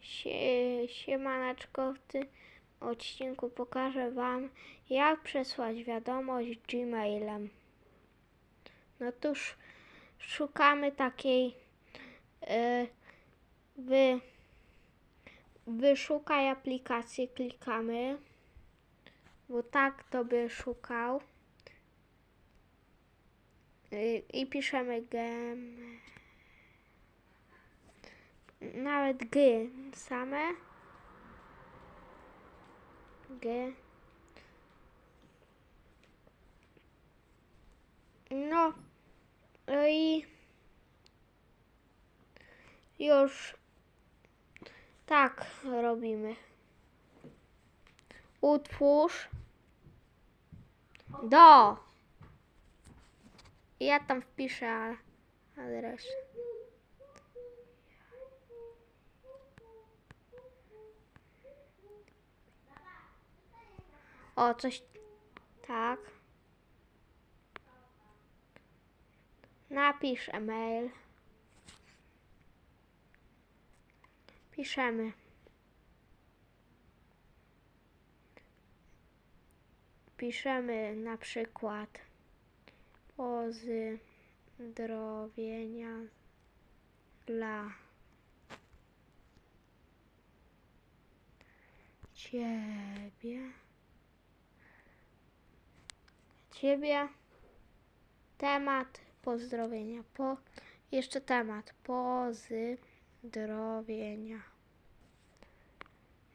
Sie, siemaneczko, w tym odcinku pokażę Wam, jak przesłać wiadomość Gmailem. No tuż szukamy takiej e, wy, wyszukaj aplikację, klikamy, bo tak to by szukał. I piszemy gem. Nawet G same. G. No. no I już tak robimy. Utwórz do. Ja tam wpiszę adres. O, coś. Tak. Napisz e-mail. Piszemy. Piszemy na przykład pozdrowienia dla ciebie. Ciebie. Temat pozdrowienia. Po, jeszcze temat pozdrowienia.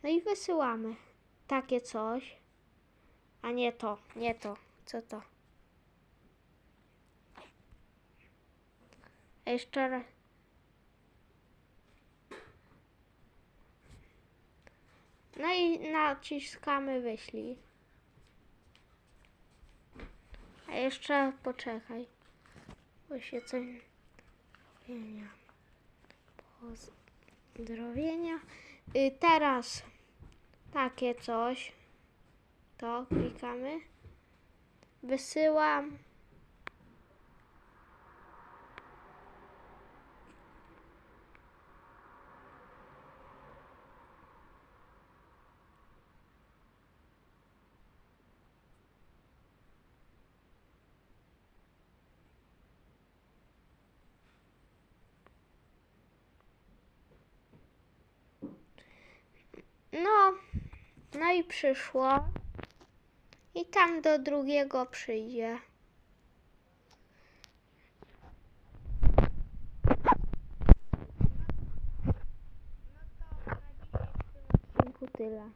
No i wysyłamy takie coś. A nie to, nie to. Co to? Jeszcze raz. No i naciskamy wyślij. A jeszcze poczekaj. Bo się coś... Pozdrowienia. Pozdrowienia. Y, teraz takie coś. To klikamy. Wysyłam. No, no i przyszło. I tam do drugiego przyjdzie. No tyle.